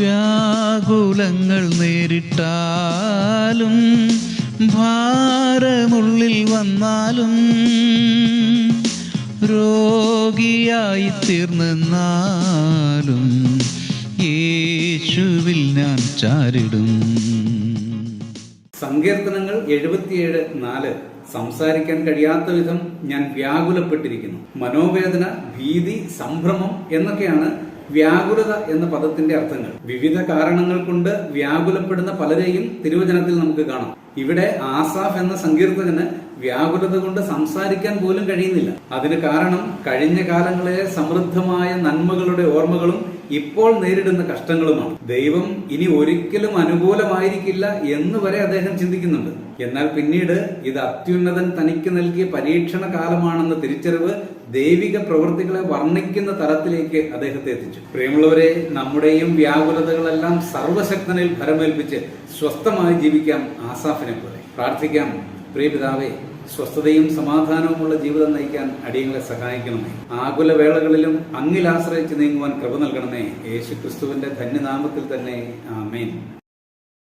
വ്യാകുലങ്ങൾ നേരിട്ടാലും ഭാരമുള്ളിൽ വന്നാലും രോഗിയായി തീർന്നെന്നാലും യേശുവിൽ ഞാൻ ചാരിടും. സങ്കീർത്തനങ്ങൾ എഴുപത്തിയേഴ് നാല്. സംസാരിക്കാൻ കഴിയാത്ത വിധം ഞാൻ വ്യാകുലപ്പെട്ടിരിക്കുന്നു. മനോവേദന ഭീതി സംഭ്രമം എന്നൊക്കെയാണ് വ്യാകുലത എന്ന പദത്തിന്റെ അർത്ഥങ്ങൾ. വിവിധ കാരണങ്ങൾ കൊണ്ട് വ്യാകുലപ്പെടുന്ന പലരെയും തിരുവചനത്തിൽ നമുക്ക് കാണാം. ഇവിടെ ആസാഫ് എന്ന സങ്കീർത്തകന് വ്യാകുലത കൊണ്ട് സംസാരിക്കാൻ പോലും കഴിയുന്നില്ല. അതിന് കാരണം കഴിഞ്ഞ കാലങ്ങളിലെ സമൃദ്ധമായ നന്മകളുടെ ഓർമ്മകളും ഇപ്പോൾ നേരിടുന്ന കഷ്ടങ്ങളുമാണ്. ദൈവം ഇനി ഒരിക്കലും അനുകൂലമായിരിക്കില്ല എന്ന് വരെ അദ്ദേഹം ചിന്തിക്കുന്നുണ്ട്. എന്നാൽ പിന്നീട് ഇത് അത്യുന്നതൻ തനിക്ക് നൽകിയ പരീക്ഷണ കാലമാണെന്ന തിരിച്ചറിവ് ദൈവിക പ്രവൃത്തികളെ വർണിക്കുന്ന തലത്തിലേക്ക് അദ്ദേഹത്തെ എത്തിച്ചു. പ്രിയമുള്ളവരെ നമ്മുടെയും വ്യാകുലതകളെല്ലാം സർവശക്തനിൽ ഫലമേൽപ്പിച്ച് സ്വസ്ഥമായി ജീവിക്കാം ആസാഫിനെ പോലെ. പ്രാർത്ഥിക്കാം. പ്രിയപിതാവേ സ്വസ്ഥതയും സമാധാനവുമുള്ള ജീവിതം നയിക്കാൻ അടിയങ്ങളെ സഹായിക്കണമേ. ആകുല വേളകളിലും അങ്ങിൽ നീങ്ങുവാൻ കൃപ നൽകണമേ. യേശു ക്രിസ്തുവിന്റെ ധന്യനാമത്തിൽ തന്നെ. ആമേൻ.